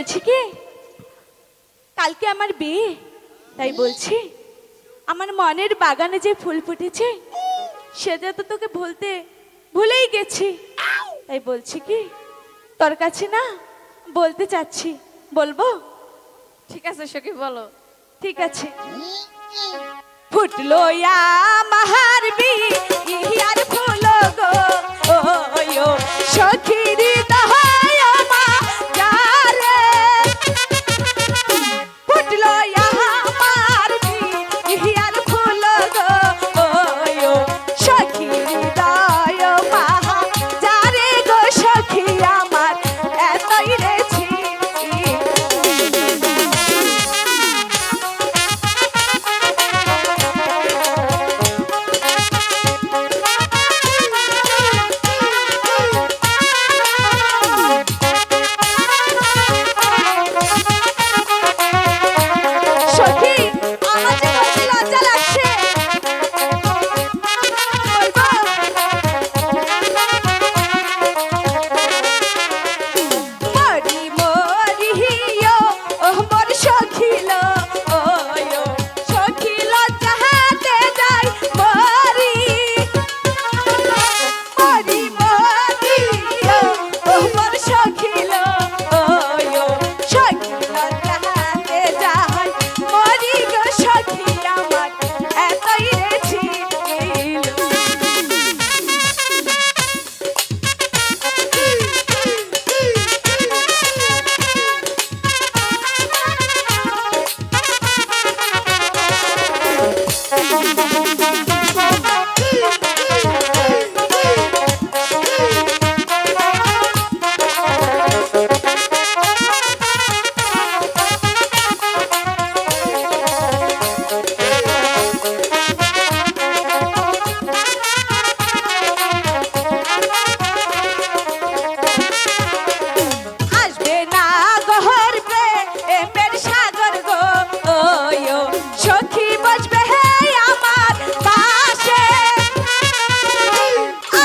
বলছি কি? কালকে আমার বিয়ে তাই বলছি। আমার মনের বাগানে যে ফুল ফুটেছে সেটা তো তোকে ভুলতে ভুলেই গেছি। তাই বলছি কি? তোর কাছে না বলতে চাচ্ছি। বলব? ঠিক আছে সখী বলো। ঠিক আছে। ফুটলো আমার বি ফুল গো। ও সখী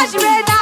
Ajmer'den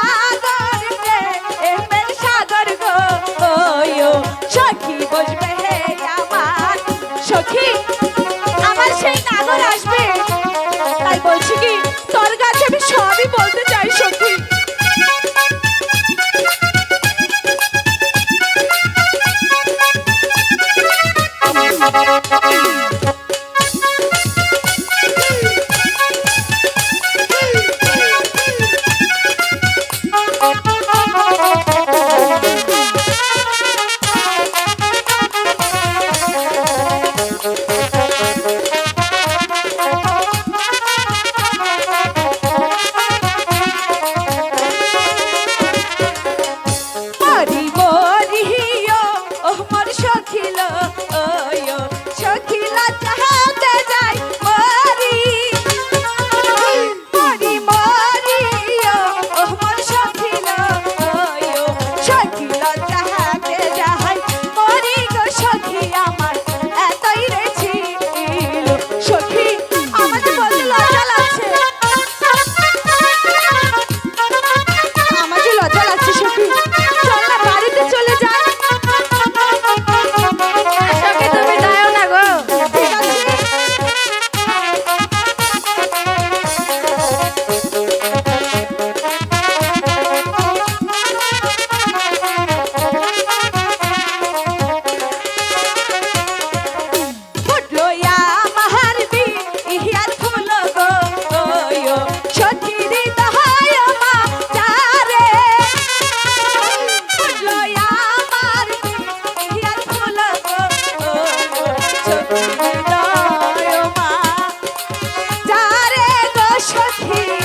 Christmas here.